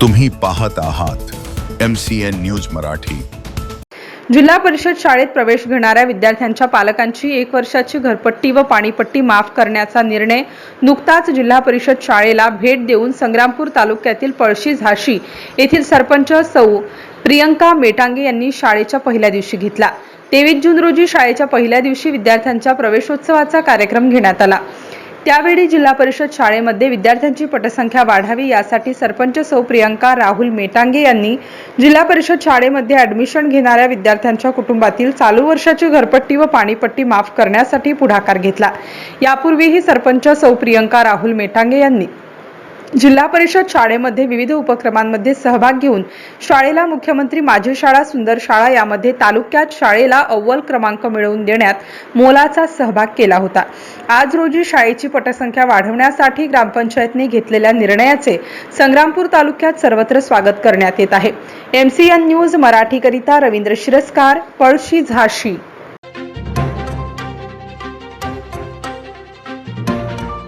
तुम्ही पाहत आहात M C N news Marathi. Zilla Parishad शाळेत प्रवेश घेणाऱ्या विद्यार्थ्यांच्या पालकांची एक वर्षाची घरपट्टी व पाणीपट्टी माफ करण्याचा निर्णय नुकताच जिल्हा परिषद शाळेला भेट देऊन संग्रामपूर तालुक्यातील पळशी झाशी येथील सरपंच सौ प्रियंका मेटांगे यांनी शाळेच्या पहिल्या दिवशी घेतला. तेवीस जून रोजी शाळेच्या पहिल्या दिवशी विद्यार्थ्यांच्या प्रवेशोत्सवाचा कार्यक्रम घेण्यात आला. त्यावेळी जिल्हा परिषद शाळेमध्ये विद्यार्थ्यांची पटसंख्या वाढावी यासाठी सरपंच सौ प्रियंका राहुल मेटांगे यांनी जिल्हा परिषद शाळेमध्ये ऍडमिशन घेणाऱ्या विद्यार्थ्यांच्या कुटुंबातील चालू वर्षाची घरपट्टी व पाणीपट्टी माफ करण्यासाठी पुढाकार घेतला. यापूर्वीही सरपंच सौ प्रियंका राहुल मेटांगे यांनी जिल्हा परिषद शाळेमध्ये विविध उपक्रमांमध्ये सहभाग घेऊन शाळेला मुख्यमंत्री माझी शाळा सुंदर शाळा यामध्ये तालुक्यात शाळेला अव्वल क्रमांक मिळवून देण्यात मोलाचा सहभाग केला होता. आज रोजी शाळेची पटसंख्या वाढवण्यासाठी ग्रामपंचायतने घेतलेल्या निर्णयाचे संग्रामपूर तालुक्यात सर्वत्र स्वागत करण्यात येत आहे. एमसीएन न्यूज मराठीकरिता रवींद्र शिरस्कार पळशी झाशी.